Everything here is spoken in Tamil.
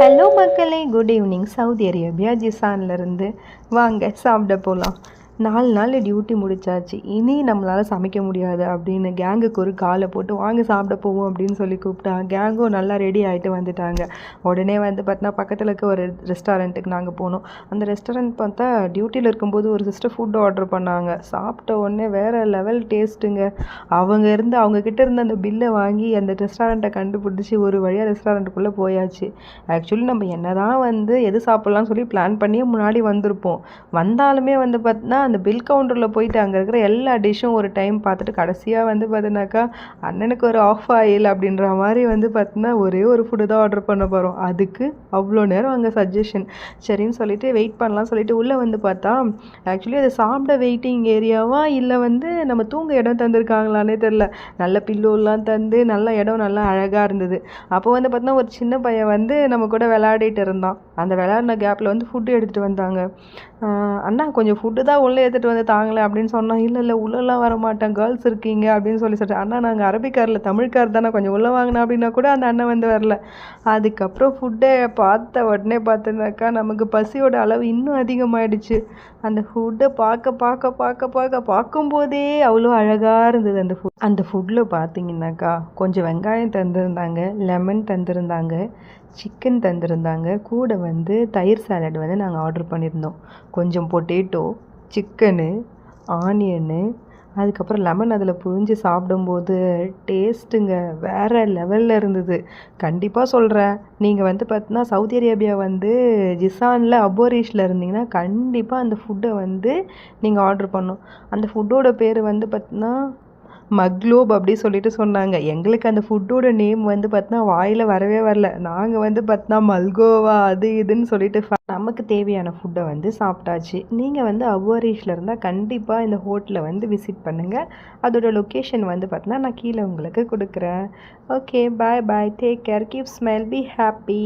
ஹலோ மக்களே குட் ஈவினிங் சவுதி அரேபியா ஜிசான்லேருந்து வாங்க சாப்பிட போகலாம் நாலு நாள் டியூட்டி முடிச்சாச்சு. இனி நம்மளால் சமைக்க முடியாது அப்படின்னு கேங்குக்கு ஒரு காலை போட்டு வாங்க சாப்பிட போவோம் அப்படின்னு சொல்லி கூப்பிட்டாங்க கேங்கும் நல்லா ரெடி ஆகிட்டு வந்துட்டாங்க. உடனே வந்து பார்த்தா பக்கத்தில் இருக்க ஒரு ரெஸ்டாரண்ட்டுக்கு நாங்கள் போனோம். அந்த ரெஸ்டாரண்ட் பார்த்தா டியூட்டியில் இருக்கும்போது ஒரு சிஸ்டர் ஃபுட் ஆர்டர் பண்ணாங்க. சாப்பிட்ட உடனே வேறு லெவல் டேஸ்ட்டுங்க அவங்க இருந்து அவங்கக்கிட்ட இருந்த அந்த பில்லை வாங்கி அந்த ரெஸ்டாரண்ட்டை கண்டுபிடிச்சி ஒரு வழியாக ரெஸ்டாரண்ட்டுக்குள்ளே போயாச்சு. ஆக்சுவலி நம்ம என்ன தான் வந்து எது சாப்பிட்லாம்னு சொல்லி பிளான் பண்ணியே முன்னாடி வந்திருப்போம். வந்தாலுமே வந்து பார்த்தீங்கன்னா அந்த பில் கவுண்டரில் போயிட்டு அங்கே இருக்கிற எல்லா டிஷ்ஷும் ஒரு டைம் பார்த்துட்டு கடைசியாக வந்து பார்த்தினாக்கா அண்ணனுக்கு ஒரு ஆஃப் ஆயில் அப்படின்ற மாதிரி வந்து பார்த்தினா ஒரே ஒரு ஃபுட்டு தான் ஆர்டர் பண்ண போகிறோம் அதுக்கு அவ்வளோ நேரம் அங்கே சஜஷன் சரின்னு சொல்லிட்டு வெயிட் பண்ணலாம் சொல்லிட்டு உள்ளே வந்து பார்த்தா ஆக்சுவலி அது சாப்பிட வெயிட்டிங் ஏரியாவா இல்லை வந்து நம்ம தூங்க இடம் தந்திருக்காங்களானே தெரில நல்ல பில்லோலாம் தந்து நல்ல இடம் நல்லா அழகாக இருந்தது. அப்போ வந்து பார்த்தீங்கன்னா ஒரு சின்ன பையன் வந்து நம்ம கூட விளையாடிட்டு இருந்தான். அந்த விளையாடின கேப்பில் வந்து ஃபுட்டு எடுத்துகிட்டு வந்தாங்க. அண்ணா கொஞ்சம் ஃபுட்டு தான் உள்ளே எடுத்துகிட்டு வந்து தாங்களே அப்படின்னு சொன்னோம் இல்லை இல்லை உள்ளெல்லாம் வர மாட்டேன் கேர்ள்ஸ் இருக்கீங்க. அப்படின்னு சொல்லி சொல்லிட்டு அண்ணா நாங்கள் அரபிக்காரில் தமிழ்கார் தானே. கொஞ்சம் உள்ளே வாங்கினா அப்படின்னா கூட அந்த அண்ணன் வந்து வரல. அதுக்கப்புறம் ஃபுட்டை பார்த்த உடனே பார்த்தோன்னாக்கா நமக்கு பசியோட அளவு இன்னும் அதிகமாகிடுச்சு அந்த ஃபுட்டை பார்க்க பார்க்க பார்க்க பார்க்க பார்க்கும்போதே அவ்வளோ அழகாக இருந்தது அந்த ஃபுட் அந்த ஃபுட்டில் பார்த்தீங்கன்னாக்கா கொஞ்சம் வெங்காயம் தந்திருந்தாங்க லெமன் தந்திருந்தாங்க சிக்கன் தந்திருந்தாங்க. கூட வந்து தயிர் சாலட் வந்து நாங்கள் ஆர்டர் பண்ணியிருந்தோம். கொஞ்சம் பொட்டேட்டோ சிக்கனு ஆனியனு அதுக்கப்புறம் லெமன் அதில் புழிஞ்சு சாப்பிடும்போது டேஸ்ட்டுங்க வேறு லெவலில் இருந்தது. கண்டிப்பாக சொல்கிறேன் நீங்கள் வந்து பார்த்தீங்கன்னா சவுதி அரேபியா வந்து ஜிசானில் அபோரீஷில் இருந்தீங்கன்னா கண்டிப்பாக அந்த ஃபுட்டை வந்து நீங்கள் ஆர்டர் பண்ணணும். அந்த ஃபுட்டோட பேர் வந்து பார்த்தீங்கன்னா மக்லோப் அப்படி சொல்லிட்டு சொன்னாங்க. எங்களுக்கு அந்த ஃபுட்டோட நேம் வந்து பார்த்தினா வாயில் வரவே வரல. நாங்கள் வந்து பார்த்தினா மல்கோவா அது இதுன்னு சொல்லிட்டு நமக்கு தேவையான ஃபுட்டை வந்து சாப்பிட்டாச்சு. நீங்கள் வந்து அவ்வரீஷில் இருந்தால் கண்டிப்பாக இந்த ஹோட்டலை வந்து விசிட் பண்ணுங்கள் அதோட லொக்கேஷன் வந்து பார்த்தினா நான் கீழே உங்களுக்கு கொடுக்குறேன். Okay bye bye take care keep smile be happy